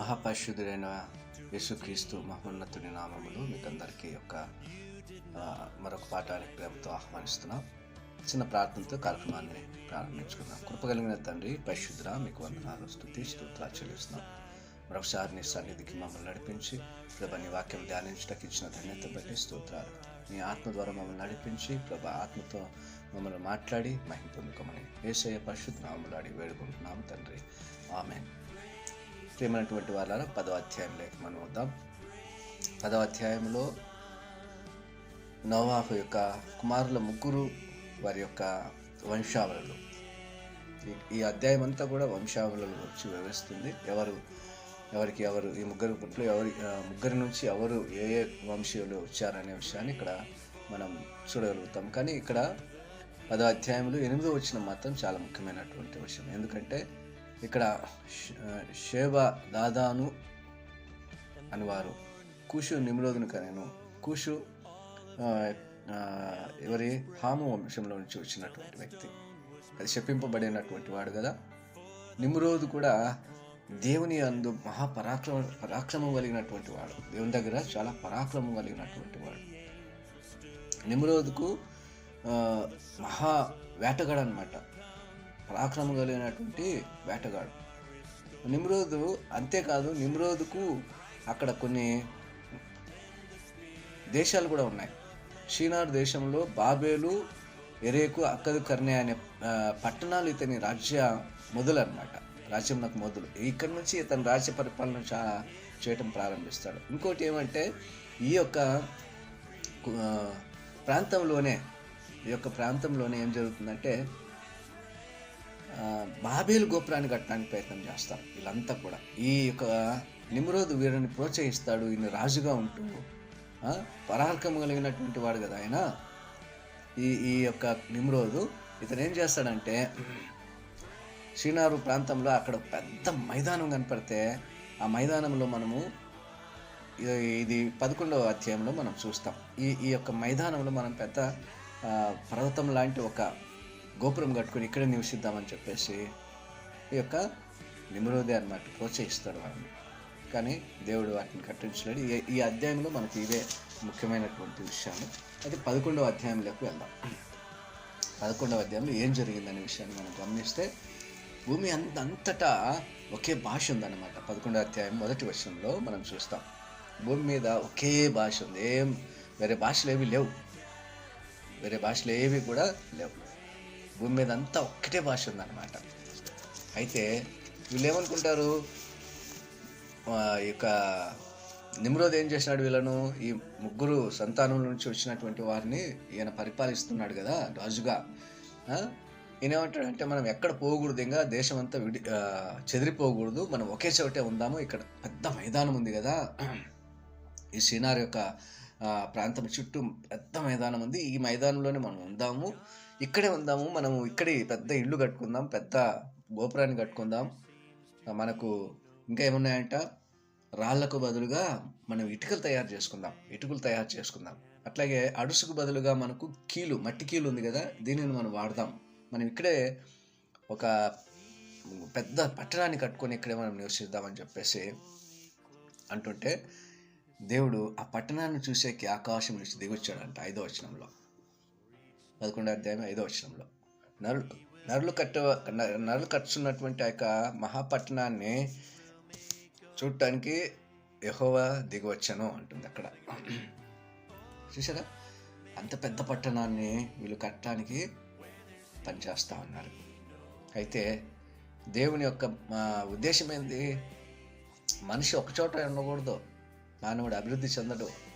మహాపరిశుద్ధుడైన యేసుక్రీస్తు మహోన్నతుడి నామములు మీకు అందరికీ యొక్క మరొక పాఠానికి ప్రేమతో ఆహ్వానిస్తున్నాం. చిన్న ప్రార్థనతో కార్యక్రమాన్ని ప్రారంభించుకుందాం. కృపగలిగిన తండ్రి పరిశుద్ధుడ మీకు వందనాలు స్థుతి స్తోత్రాలు చెల్లిస్తున్నాం. మరొకసారి నీ సన్నిధికి మమ్మల్ని నడిపించి ప్రభా నీ వాక్యం ధ్యానించడానికి ఇచ్చిన ధన్యత బట్టి స్తోత్రాలు. నీ ఆత్మ ద్వారా మమ్మల్ని నడిపించి ప్రభా ఆత్మతో మమ్మల్ని మాట్లాడి మహిం పొందుకోమని ఏసయ్య పరిశుద్ధ నామములు అడిగి వేడుకుంటున్నాము తండ్రి. ఆమెన్. ప్రేమైనటువంటి వాళ్ళ పదవ అధ్యాయంలోకి మనం వద్దాం పదవ అధ్యాయంలో నోవాహు యొక్క కుమారుల ముగ్గురు వారి యొక్క వంశావళులు. ఈ- అధ్యాయం అంతా కూడా వంశావళులు వచ్చి వివరిస్తుంది. ఎవరు ఎవరికి ఎవరు ఈ ముగ్గురు పుట్లు ఎవరి ముగ్గురి నుంచి ఎవరు ఏ ఏ వంశీయులు వచ్చారనే విషయాన్ని ఇక్కడ మనం చూడగలుగుతాం. కానీ ఇక్కడ పదో అధ్యాయంలో ఎనిమిదో వచ్చిన మాత్రం చాలా ముఖ్యమైనటువంటి విషయం. ఎందుకంటే ఇక్కడ షేబ దాదాను అని వారు కూషు నిమ్రోదును కనేను కూషు ఎవరి? హాము వంశంలో నుంచి వచ్చినటువంటి వ్యక్తి. అది శపింపబడినటువంటి వాడు కదా. నిమ్రోదు కూడా దేవుని అందు మహాపరాక్రమ పరాక్రమం కలిగినటువంటి వాడు. దేవుని దగ్గర చాలా పరాక్రమం కలిగినటువంటి వాడు. నిమ్రోదుకు మహా వేటగాడు అనమాట పరాక్రమం కలిగినటువంటి వేటగాడు. నిమ్రోదు అంతేకాదు నిమ్రోదుకు అక్కడ కొన్ని దేశాలు కూడా ఉన్నాయి. షీనార్ దేశంలో బాబేలు ఎరేకు అక్కదు కర్ణే అనే పట్టణాలు ఇతని రాజ్య మొదలన్నమాట. రాజ్యం నాకు మొదలు. ఇక్కడ నుంచి ఇతను రాజ్య పరిపాలన చా చేయటం ప్రారంభిస్తాడు. ఇంకోటి ఏమంటే ఈ యొక్క ప్రాంతంలోనే ఈ యొక్క ప్రాంతంలోనే ఏం జరుగుతుందంటే బాబేలు గోపురాన్ని కట్టడానికి ప్రయత్నం చేస్తారు వీళ్ళంతా కూడా. ఈ యొక్క నిమ్రోదు వీరిని ప్రోత్సహిస్తాడు ఈయన రాజుగా ఉంటూ ఆ, కలిగినటువంటి వాడు కదా ఆయన. ఈ ఈ యొక్క నిమ్రోదు ఇతను ఏం చేస్తాడంటే శ్రీనారు ప్రాంతంలో అక్కడ పెద్ద మైదానం కనపడితే ఆ మైదానంలో మనము ఇది- పదకొండవ అధ్యాయంలో మనం చూస్తాం. ఈ ఈ యొక్క మైదానంలో మనం పెద్ద పర్వతం లాంటి ఒక గోపురం కట్టుకొని ఇక్కడే నివసిద్దామని చెప్పేసి ఈ యొక్క నిమ్రోదే అన్నమాట ప్రోత్సహిస్తాడు వాడిని కానీ దేవుడు వాటిని కట్టించలేడు. ఈ- ఈ అధ్యాయంలో మనకి ఇవే ముఖ్యమైనటువంటి విషయాలు. అయితే పదకొండవ అధ్యాయంలోకి వెళ్దాం. పదకొండవ అధ్యాయంలో ఏం జరిగిందనే విషయాన్ని మనం గమనిస్తే భూమి అంత అంతటా ఒకే భాష ఉందన్నమాట. పదకొండవ అధ్యాయం మొదటి వర్షంలో మనం చూస్తాం. భూమి మీద ఒకే భాష ఉంది. ఏం వేరే భాషలు ఏవి లేవు. వేరే భాషలు ఏవి కూడా లేవు. భూమి మీద అంతా ఒక్కటే భాష ఉందన్నమాట. అయితే వీళ్ళు ఏమనుకుంటారు ఈ యొక్క నిమ్రోద్ ఏం చేసినాడు వీళ్ళను? ఈ ముగ్గురు సంతానం నుంచి వచ్చినటువంటి వారిని ఈయన పరిపాలిస్తున్నాడు కదా రాజుగా. ఈయనేమంటాడంటే మనం ఎక్కడ పోకూడదు ఇంకా దేశం అంతా విడి చెదిరిపోకూడదు. మనం ఒకే చోటే ఉందాము. ఇక్కడ పెద్ద మైదానం ఉంది కదా. ఈ సినార్ యొక్క ప్రాంతం చుట్టూ పెద్ద మైదానం ఉంది. ఈ మైదానంలోనే మనం ఉందాము. ఇక్కడే ఉందాము మనము ఇక్కడే పెద్ద ఇల్లు కట్టుకుందాం పెద్ద గోపురాన్ని కట్టుకుందాం. మనకు ఇంకా ఏమున్నాయంట? రాళ్ళకు బదులుగా మనం ఇటుకలు తయారు చేసుకుందాం ఇటుకలు తయారు చేసుకుందాం. అట్లాగే అడుసుకు బదులుగా మనకు కీలు మట్టి కీలు ఉంది కదా దీనిని మనం వాడదాం. మనం ఇక్కడే ఒక పెద్ద పట్టణాన్ని కట్టుకొని ఇక్కడే మనం నివసిద్దామని చెప్పేసి అంటుంటే దేవుడు ఆ పట్టణాన్ని చూసేకి ఆకాశం నుంచి దిగొచ్చాడంట ఐదో వచనంలో. పదకొండో అధ్యాయం ఐదో వచనంలో. నరు నరులు కట్ట న- నరులు కట్టున్నటువంటి ఆ యొక్క మహాపట్టణాన్ని చూడటానికి ఎహోవా దిగవచ్చను అంటుంది అక్కడ. చూసారా అంత పెద్ద పట్టణాన్ని వీళ్ళు కట్టడానికి పనిచేస్తూ ఉన్నారు. అయితే దేవుని యొక్క ఉద్దేశం ఏంది? మనిషి ఒక చోట ఉండకూడదు. మానవుడు అభివృద్ధి చెందడు.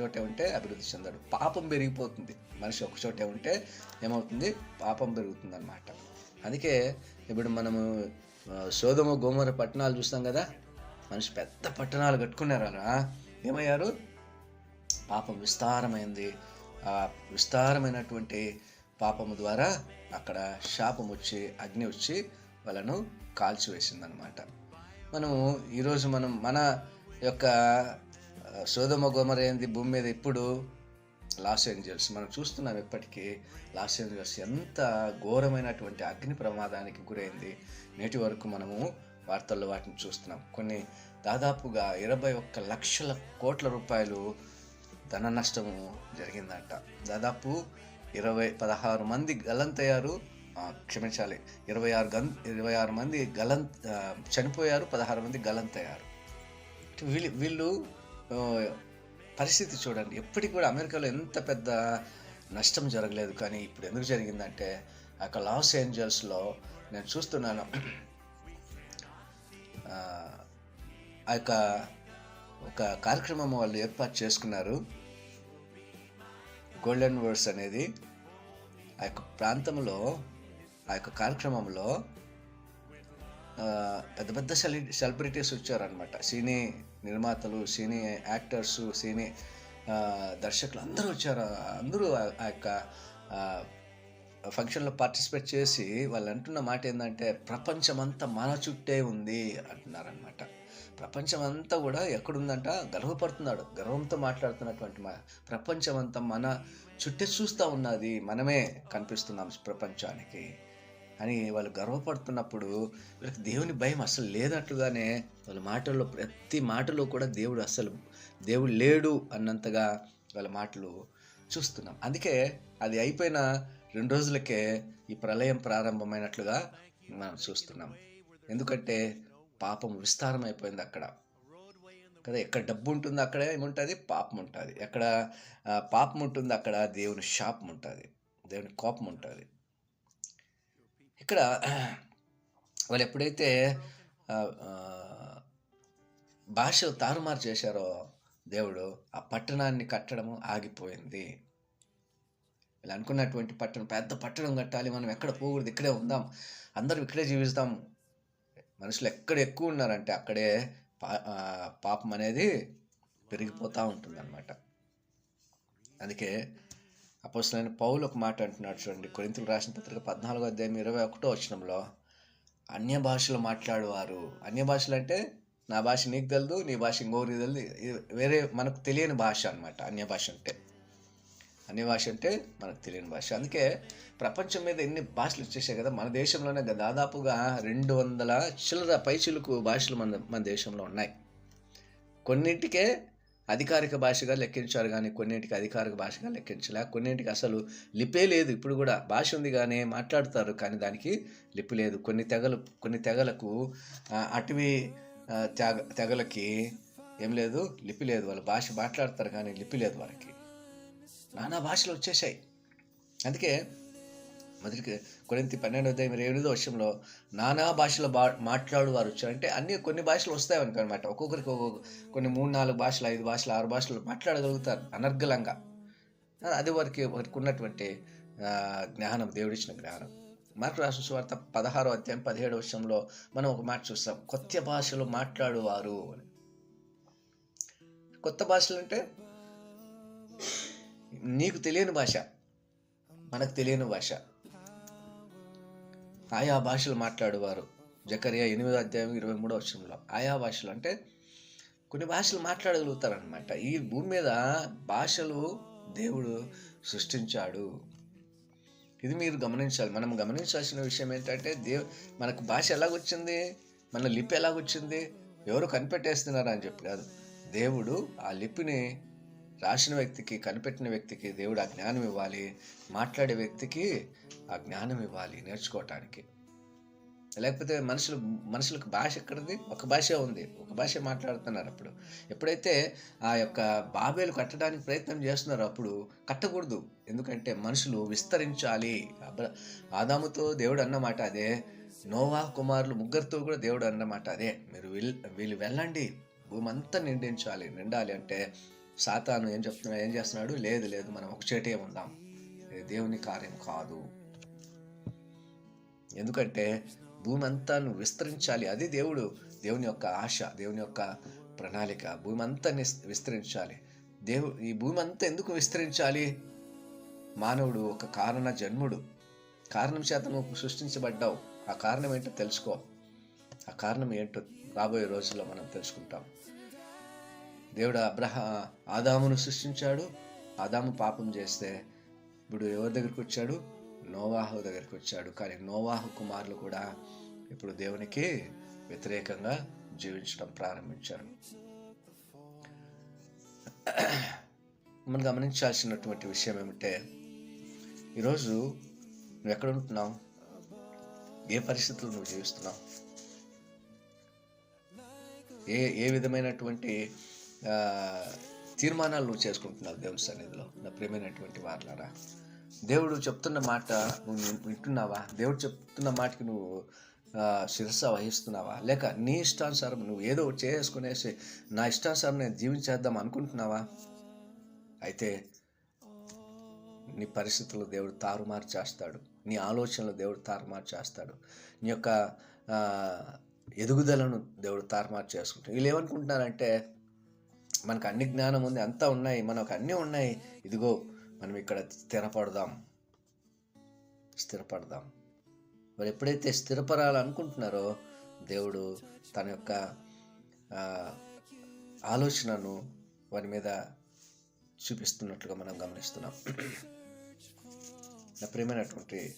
చోటే ఉంటే అభివృద్ధి చెందడు. పాపం పెరిగిపోతుంది. మనిషి ఒక చోటే ఉంటే ఏమవుతుంది? పాపం పెరుగుతుంది అనమాట అందుకే ఇప్పుడు మనము సోదమ గోమర పట్టణాలు చూస్తాం కదా? మనిషి పెద్ద పట్టణాలు కట్టుకున్నారు అలా. ఏమయ్యారు? పాపం విస్తారమైంది. ఆ విస్తారమైనటువంటి పాపము ద్వారా అక్కడ శాపం వచ్చి అగ్ని వచ్చి వాళ్ళను కాల్చివేసిందనమాట మనము ఈరోజు మనం మన యొక్క సోదమ గోమర ఏంది భూమి మీద ఇప్పుడు లాస్ ఏంజల్స్. మనం చూస్తున్నాం ఇప్పటికీ లాస్ ఏంజల్స్ ఎంత ఘోరమైనటువంటి అగ్ని ప్రమాదానికి గురైంది. నేటి వరకు మనము వార్తల్లో వాటిని చూస్తున్నాం. కొన్ని దాదాపుగా ఇరవై ఒక్క లక్షల కోట్ల రూపాయలు ధన నష్టము జరిగిందంట. దాదాపు ఇరవై పదహారు మంది గలంతయ్యారు. క్షమించాలి. ఇరవై ఆరు గన్ ఇరవై ఆరు మంది గలం చనిపోయారు పదహారు మంది గలంతయ్యారు. వీళ్ళు వీళ్ళు పరిస్థితి చూడండి. ఎప్పటికి కూడా అమెరికాలో ఎంత పెద్ద నష్టం జరగలేదు కానీ ఇప్పుడు ఎందుకు జరిగిందంటే అక్కడ లాస్ ఏంజల్స్లో నేను చూస్తున్నాను. ఆ, యొక్క ఒక కార్యక్రమం వాళ్ళు ఏర్పాటు చేసుకున్నారు. గోల్డెన్ వర్డ్స్ అనేది ఆ యొక్క ప్రాంతంలో ఆ యొక్క కార్యక్రమంలో పెద్ద పెద్ద సెలి సెలబ్రిటీస్ వచ్చారనమాట సినీ నిర్మాతలు సినీ యాక్టర్స్ సినీ దర్శకులు అందరూ వచ్చారు. అందరూ ఆ యొక్క ఫంక్షన్లో పార్టిసిపేట్ చేసి వాళ్ళు అంటున్న మాట ఏంటంటే ప్రపంచమంతా మన చుట్టే ఉంది అంటున్నారనమాట ప్రపంచం అంతా కూడా ఎక్కడుందంట? గర్వపడుతున్నాడు. గర్వంతో మాట్లాడుతున్నటువంటి మా ప్రపంచమంతా మన చుట్టే చూస్తూ ఉన్నది. మనమే కనిపిస్తున్నాం ప్రపంచానికి. అని వాళ్ళు గర్వపడుతున్నప్పుడు వీళ్ళకి దేవుని భయం అసలు లేదట్లుగానే వాళ్ళ మాటల్లో ప్రతి మాటలో కూడా దేవుడు అసలు దేవుడు లేడు అన్నంతగా వాళ్ళ మాటలు చూస్తున్నాం. అందుకే అది అయిపోయిన రెండు రోజులకే ఈ ప్రళయం ప్రారంభమైనట్లుగా మనం చూస్తున్నాం. ఎందుకంటే పాపం విస్తారమైపోయింది అక్కడ. కదా ఎక్కడ డబ్బు ఉంటుందో అక్కడ ఏముంటుంది? పాపం ఉంటుంది. ఎక్కడ పాపం ఉంటుందో అక్కడ దేవుని శాపం ఉంటుంది. దేవుని కోపం ఉంటుంది. ఇక్కడ వాళ్ళు ఎప్పుడైతే భాష తారుమారు చేశారో దేవుడు ఆ పట్టణాన్ని కట్టడము ఆగిపోయింది. వీళ్ళు అనుకున్నటువంటి పట్టణం పెద్ద పట్టణం కట్టాలి మనం ఎక్కడ పోకూడదు ఇక్కడే ఉందాం అందరం ఇక్కడే జీవిస్తాం. మనుషులు ఎక్కడ ఎక్కువ ఉన్నారంటే అక్కడే పా పాపం అనేది పెరిగిపోతూ ఉంటుందన్నమాట. అందుకే అపోసలైన పౌలు ఒక మాట అంటున్నాడు చూడండి. కొరింతలు రాసిన పత్రిక పద్నాలుగో అధ్యాయం ఇరవై ఒకటో వచనంలో అన్య భాషలు మాట్లాడేవారు. అన్య భాషలు అంటే నా భాష నీకు తెలియదు నీ భాష ఇంకోరికి తెలియదు వేరే మనకు తెలియని భాష అనమాట అన్య భాష అంటే. అన్య భాష అంటే మనకు తెలియని భాష. అందుకే ప్రపంచం మీద ఎన్ని భాషలు వచ్చేసాయి కదా మన దేశంలోనే దాదాపుగా రెండు వందల చిల్లర పైచిలుకు భాషలు మన మన దేశంలో ఉన్నాయి. కొన్నింటికే అధికారిక భాషగా లెక్కించారు కానీ కొన్నింటికి అధికారిక భాషగా లెక్కించలే. కొన్నింటికి అసలు లిపే లేదు. ఇప్పుడు కూడా భాష ఉంది కానీ మాట్లాడతారు కానీ దానికి లిపి లేదు. కొన్ని తెగలు కొన్ని తెగలకు అటవీ తెగ తెగలకి ఏం లేదు లిపి లేదు. వాళ్ళ భాష మాట్లాడతారు కానీ లిపి లేదు వాళ్ళకి. నానా భాషలు వచ్చేసాయి అందుకే మొదటికి కొరింతి పన్నెండు అధ్యాయం ఇరవై వర్షంలో నానా భాషలు బా మాట్లాడేవారు వచ్చారు. అంటే అన్ని కొన్ని భాషలు వస్తాయి అనమాట ఒక్కొక్కరికి ఒక్కొక్క కొన్ని మూడు నాలుగు భాషలు ఐదు భాషలు ఆరు భాషలు మాట్లాడగలుగుతారు అనర్గలంగా. అది వారికి వారికి ఉన్నటువంటి జ్ఞానం దేవుడిచ్చిన జ్ఞానం. మార్కు రాసిన సువార్త పదహారో అధ్యాయం పదిహేడు వర్షంలో మనం ఒక మాట చూస్తాం. కొత్త భాషలో మాట్లాడువారు అని. కొత్త భాషలు అంటే నీకు తెలియని భాష మనకు తెలియని భాష. ఆయా భాషలు మాట్లాడేవారు. జకరియా ఎనిమిదో అధ్యాయం ఇరవై మూడో వచ్చంలో ఆయా భాషలు అంటే కొన్ని భాషలు మాట్లాడగలుగుతారనమాట ఈ భూమి మీద భాషలు దేవుడు సృష్టించాడు. ఇది మీరు గమనించాలి. మనం గమనించాల్సిన విషయం ఏంటంటే దేవ్ మనకు భాష ఎలాగొచ్చింది? మన లిపి ఎలాగొచ్చింది? ఎవరు కనిపెట్టేస్తున్నారు అని చెప్పి కాదు. దేవుడు ఆ లిపిని రాసిన వ్యక్తికి కనిపెట్టిన వ్యక్తికి దేవుడు ఆ జ్ఞానం ఇవ్వాలి. మాట్లాడే వ్యక్తికి ఆ జ్ఞానం ఇవ్వాలి నేర్చుకోవటానికి. లేకపోతే మనుషులు మనుషులకు భాష ఎక్కడిది? ఒక భాష ఉంది. ఒక భాష మాట్లాడుతున్నారు అప్పుడు. ఎప్పుడైతే ఆ యొక్క బాబేలు కట్టడానికి ప్రయత్నం చేస్తున్నారో అప్పుడు కట్టకూడదు. ఎందుకంటే మనుషులు విస్తరించాలి. ఆదాముతో దేవుడు అన్నమాట అదే. నోవా కుమారులు ముగ్గురితో కూడా దేవుడు అన్నమాట అదే. మీరు వీళ్ళు వీళ్ళు వెళ్ళండి. భూమి అంతా నిండించాలి. నిండాలి అంటే సాతాను ఏం చెప్తున్నాడు ఏం చేస్తున్నాడు? లేదు లేదు మనం ఒక చేటే ఉందాం. ఇది దేవుని కార్యం కాదు. ఎందుకంటే భూమి అంతా నువ్వు విస్తరించాలి. అది దేవుడు దేవుని యొక్క ఆశ దేవుని యొక్క ప్రణాళిక. భూమి అంతా నిస్- విస్తరించాలి. దేవు ఈ భూమి అంతా ఎందుకు విస్తరించాలి? మానవుడు ఒక కారణ జన్ముడు. కారణం చేత నువ్వు సృష్టించబడ్డావు. ఆ కారణం ఏంటో తెలుసుకో. ఆ కారణం ఏంటో రాబోయే రోజుల్లో మనం తెలుసుకుంటాం. దేవుడు అబ్రహ ఆదామును సృష్టించాడు. ఆదాము పాపం చేస్తే ఇప్పుడు ఎవరి దగ్గరికి వచ్చాడు? నోవాహు దగ్గరికి వచ్చాడు. కానీ నోవాహు కుమారులు కూడా ఇప్పుడు దేవునికి వ్యతిరేకంగా జీవించడం ప్రారంభించారు. మనం గమనించాల్సినటువంటి విషయం ఏమిటంటే ఈరోజు నువ్వు ఎక్కడ ఉంటున్నావు? ఏ పరిస్థితుల్లో నువ్వు జీవిస్తున్నావు? ఏ ఏ విధమైనటువంటి తీర్మానాలు నువ్వు చేసుకుంటున్నావు దేవుని సన్నిధిలో. నా ప్రేమైనటువంటి వార్లారా దేవుడు చెప్తున్న మాట నువ్వు వింటున్నావా? దేవుడు చెప్తున్న మాటకి నువ్వు ఆ, శిరస వహిస్తున్నావా? లేక నీ ఇష్టానుసారం నువ్వు ఏదో చేసుకునేసి నా ఇష్టానుసారం నేను జీవించేద్దాం అనుకుంటున్నావా? అయితే నీ పరిస్థితులు దేవుడు తారుమారు చేస్తాడు. నీ ఆలోచనలు దేవుడు తారుమారు చేస్తాడు. నీ యొక్క ఎదుగుదలను దేవుడు తారుమారు చేసుకుంటాడు. వీళ్ళు ఏమనుకుంటున్నారంటే మనకు అన్ని జ్ఞానం ఉంది అంతా ఉన్నాయి మనకు అన్నీ ఉన్నాయి. ఇదిగో మనం ఇక్కడ స్థిరపడదాం. స్థిరపడదాం. మరి ఎప్పుడైతే స్థిరపడాలనుకుంటున్నారో దేవుడు తన యొక్క ఆలోచనను వారి మీద చూపిస్తున్నట్లుగా మనం గమనిస్తున్నాం. నా ప్రియమైనటువంటి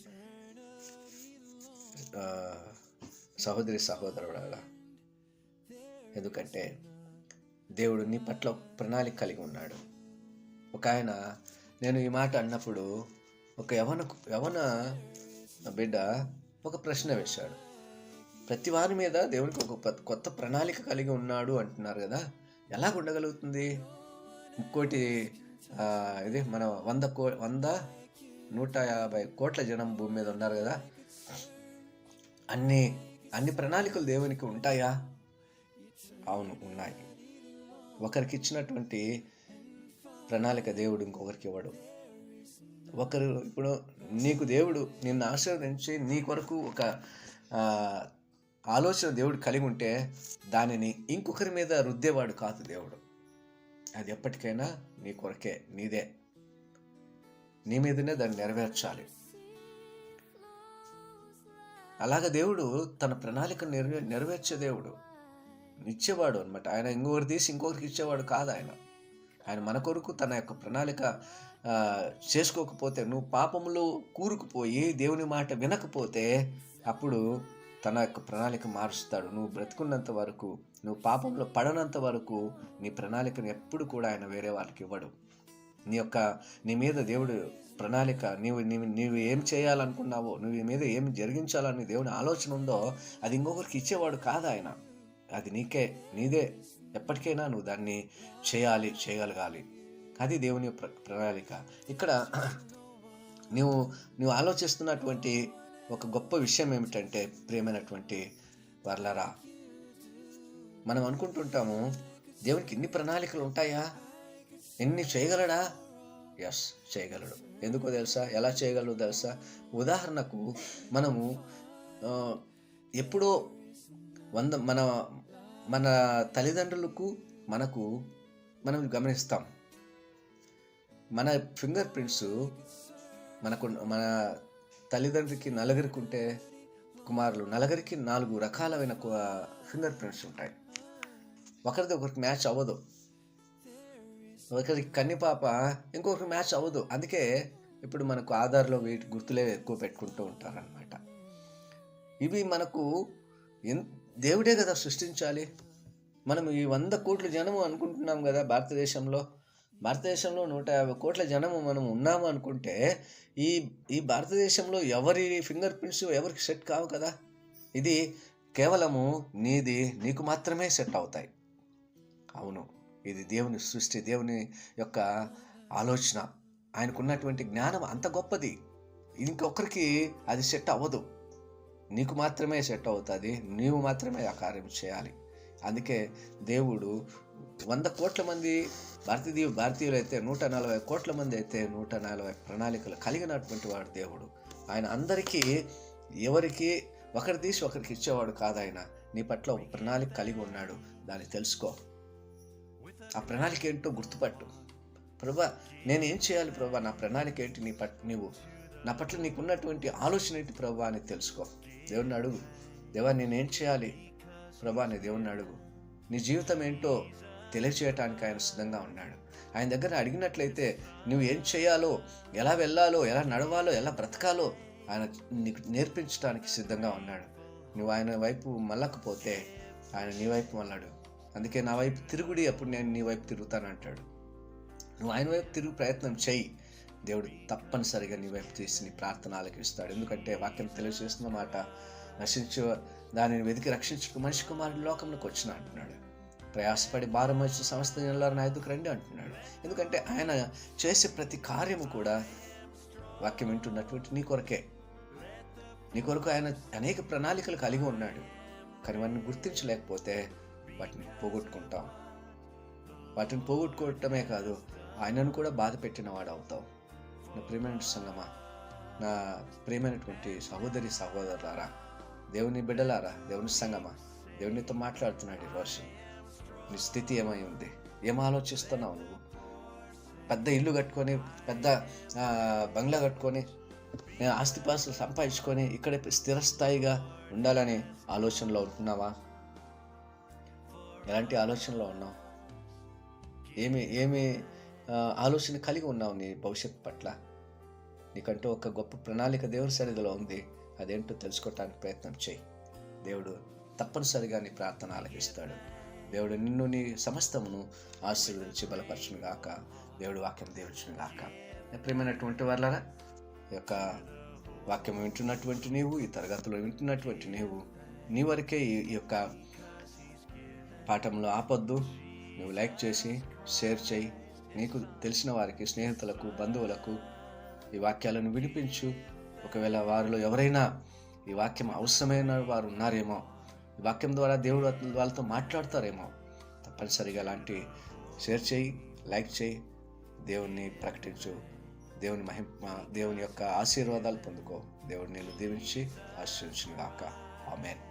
సహోదరి సహోదరుడా ఎందుకంటే దేవుడు నీ పట్ల ప్రణాళిక కలిగి ఉన్నాడు. ఒక ఆయన నేను ఈ మాట అన్నప్పుడు ఒక యవన యవన బిడ్డ ఒక ప్రశ్న వేశాడు. ప్రతి వారి మీద దేవునికి ఒక కొత్త- ప్రణాళిక కలిగి ఉన్నాడు అంటున్నారు కదా ఎలా ఉండగలుగుతుంది? ఇంకోటి ఇది మన వంద కో వంద నూట యాభై కోట్ల జనం భూమి మీద ఉన్నారు కదా అన్ని అన్ని ప్రణాళికలు దేవునికి ఉంటాయా? అవును ఉన్నాయి. ఒకరికి ఇచ్చినటువంటి ప్రణాళిక దేవుడు ఇంకొకరికి ఇవ్వడు ఒకరు ఇప్పుడు నీకు దేవుడు నిన్ను ఆశీర్వదించి నీ కొరకు ఒక ఆలోచన దేవుడు కలిగి ఉంటే దానిని ఇంకొకరి మీద రుద్దేవాడు కాదు దేవుడు. అది ఎప్పటికైనా నీ కొరకే నీదే. నీ మీదనే దాన్ని నెరవేర్చాలి. అలాగ దేవుడు తన ప్రణాళిక నెరవే నెరవేర్చే దేవుడు. ఇచ్చేవాడు అనమాట ఆయన ఇంకొకరు తీసి ఇంకొకరికి ఇచ్చేవాడు కాదు ఆయన. ఆయన మన కొరకు తన యొక్క ప్రణాళిక చేసుకోకపోతే నువ్వు పాపంలో కూరుకుపోయి దేవుని మాట వినకపోతే అప్పుడు తన యొక్క ప్రణాళిక మారుస్తాడు. నువ్వు బ్రతుకున్నంత వరకు నువ్వు పాపంలో పడనంత వరకు నీ ప్రణాళికను ఎప్పుడు కూడా ఆయన వేరే వాళ్ళకి ఇవ్వడు. నీ యొక్క నీ మీద దేవుడు ప్రణాళిక నీవు నీవు నీవు ఏం చేయాలనుకున్నావో నువ్వు నీ మీద ఏం జరిగించాలని దేవుని ఆలోచన ఉందో అది ఇంకొకరికి ఇచ్చేవాడు కాదు ఆయన. అది నీకే నీదే. ఎప్పటికైనా నువ్వు దాన్ని చేయాలి చేయగలగాలి. అది దేవుని ప్ర ప్రణాళిక. ఇక్కడ నువ్వు నువ్వు ఆలోచిస్తున్నటువంటి ఒక గొప్ప విషయం ఏమిటంటే ప్రియమైనటువంటి వర్లరా. మనం అనుకుంటుంటాము దేవునికి ఇన్ని ప్రణాళికలు ఉంటాయా? ఎన్ని చేయగలడా? ఎస్ చేయగలడు. ఎందుకో తెలుసా? ఎలా చేయగలడు తెలుసా? ఉదాహరణకు మనము ఎప్పుడో వంద మన మన తల్లిదండ్రులకు మనకు మనం గమనిస్తాం. మన ఫింగర్ ప్రింట్స్ మనకు మన తల్లిదండ్రులకి నలుగురికి ఉంటే కుమారులు నలుగురికి నాలుగు రకాలైన ఫింగర్ ప్రింట్స్ ఉంటాయి. ఒకరిది ఒకరికి మ్యాచ్ అవ్వదు. ఒకరికి కన్నిపాప ఇంకొకరికి మ్యాచ్ అవ్వదు. అందుకే ఇప్పుడు మనకు ఆధార్లో వీటి గుర్తులే ఎక్కువ పెట్టుకుంటూ ఉంటారనమాట ఇవి మనకు ఎన్ దేవుడే కదా సృష్టించాలి. మనం ఈ వంద కోట్ల జనము అనుకుంటున్నాం కదా భారతదేశంలో. భారతదేశంలో నూట యాభై కోట్ల జనము మనం ఉన్నాము అనుకుంటే ఈ ఈ భారతదేశంలో ఎవరి ఫింగర్ ప్రింట్స్ ఎవరికి సెట్ కావు కదా? ఇది కేవలము నీది నీకు మాత్రమే సెట్ అవుతాయి. అవును ఇది దేవుని సృష్టి దేవుని యొక్క ఆలోచన. ఆయనకున్నటువంటి జ్ఞానం అంత గొప్పది. ఇంకొకరికి అది సెట్ అవ్వదు. నీకు మాత్రమే సెట్ అవుతుంది నీవు మాత్రమే ఆ కార్యం చేయాలి. అందుకే దేవుడు వంద కోట్ల మంది భారతీయ భారతీయులు అయితే నూట నలభై కోట్ల మంది అయితే నూట నలభై ప్రణాళికలు కలిగినటువంటి వాడు దేవుడు. ఆయన అందరికీ ఎవరికి ఒకరి తీసి ఒకరికి ఇచ్చేవాడు కాదు ఆయన నీ పట్ల ఒక ప్రణాళిక కలిగి ఉన్నాడు. దాన్ని తెలుసుకో. ఆ ప్రణాళిక ఏంటో గుర్తుపట్టు. ప్రభా నేను ఏం చేయాలి ప్రభా? నా ప్రణాళిక ఏంటి? నీ పట్ నీవు నా పట్ల నీకున్నటువంటి ఆలోచన ఏంటి ప్రభా అని తెలుసుకో. దేవుణ్ణి అడుగు. దేవా నేనేం చేయాలి? ప్రభా నీ దేవుణ్ణి అడుగు. నీ జీవితం ఏంటో తెలియచేయటానికి ఆయన సిద్ధంగా ఉన్నాడు. ఆయన దగ్గర అడిగినట్లయితే నువ్వు ఏం చేయాలో ఎలా వెళ్ళాలో ఎలా నడవాలో ఎలా బ్రతకాలో ఆయన నీకు నేర్పించడానికి సిద్ధంగా ఉన్నాడు. నువ్వు ఆయన వైపు మళ్ళకపోతే ఆయన నీ వైపు మళ్ళాడు. అందుకే నా వైపు తిరుగుడి అప్పుడు నేను నీ వైపు తిరుగుతాను అంటాడు నువ్వు ఆయన వైపు తిరుగు ప్రయత్నం చెయ్యి దేవుడు తప్పనిసరిగా నీ వైపు తీసి నీ ప్రార్థన ఆలకిస్తాడు ఎందుకంటే వాక్యం తెలియజేస్తున్న మాట నశించు దానిని వెతికి రక్షించుకు మనిషి కుమారుడు లోకంలోకి వచ్చిన అంటున్నాడు. ప్రయాసపడి భారం వచ్చిన సమస్త నెలల ఎదుకు రండి అంటున్నాడు. ఎందుకంటే ఆయన చేసే ప్రతి కార్యము కూడా వాక్యం వింటున్నటువంటి నీ కొరకే. నీ కొరకు ఆయన అనేక ప్రణాళికలు కలిగి ఉన్నాడు. కానీ వాటిని గుర్తించలేకపోతే వాటిని పోగొట్టుకుంటాం. వాటిని పోగొట్టుకోవటమే కాదు ఆయనను కూడా బాధ పెట్టిన వాడు అవుతావు నా ప్రియమైన సంగమా నా ప్రియమైనటువంటి సహోదరి సహోదరులారా దేవుని బిడ్డలారా దేవుని సంగమా దేవునితో మాట్లాడుతున్నాడు ఈరోజు నీ స్థితి ఏమై ఉంది? ఏం ఆలోచిస్తున్నావు నువ్వు? పెద్ద ఇల్లు కట్టుకొని పెద్ద బంగ్లా కట్టుకొని నేను ఆస్తిపాస్తులు సంపాదించుకొని ఇక్కడ స్థిరస్థాయిగా ఉండాలని ఆలోచనలో ఉంటున్నావా? ఎలాంటి ఆలోచనలో ఉన్నావు? ఏమి ఏమి ఆలోచన కలిగి ఉన్నావు నీ భవిష్యత్ పట్ల? నీకంటూ ఒక గొప్ప ప్రణాళిక దేవుని సన్నిధిలో ఉంది. అదేంటో తెలుసుకోవటానికి ప్రయత్నం చేయి. దేవుడు తప్పనిసరిగా నీ ప్రార్థన ఆలకిస్తాడు. దేవుడు నిన్ను నీ సమస్తమును ఆశీర్వదించి బలపరచును గాక. దేవుడు వాక్యం దేవుచును గాక. ప్రియమైనటువంటి వాళ్ళరా ఈ యొక్క వాక్యం వింటున్నటువంటి నీవు ఈ తరగతిలో వింటున్నటువంటి నీవు నీ వరకే ఈ ఈ యొక్క పాఠంలో ఆపొద్దు. నువ్వు లైక్ చేసి షేర్ చేయి. నీకు తెలిసిన వారికి స్నేహితులకు బంధువులకు ఈ వాక్యాలను వినిపించు. ఒకవేళ వారిలో ఎవరైనా ఈ వాక్యం అవసరమైన వారు ఉన్నారేమో ఈ వాక్యం ద్వారా దేవుడు వాళ్ళతో మాట్లాడతారేమో తప్పనిసరిగా అలాంటి షేర్ చేయి లైక్ చేయి. దేవుణ్ణి ప్రకటించు. దేవుని మహిమ దేవుని యొక్క ఆశీర్వాదాలు పొందుకో. దేవుడు నేను దీవించి ఆశీర్వించిన గాక. ఆమెన్.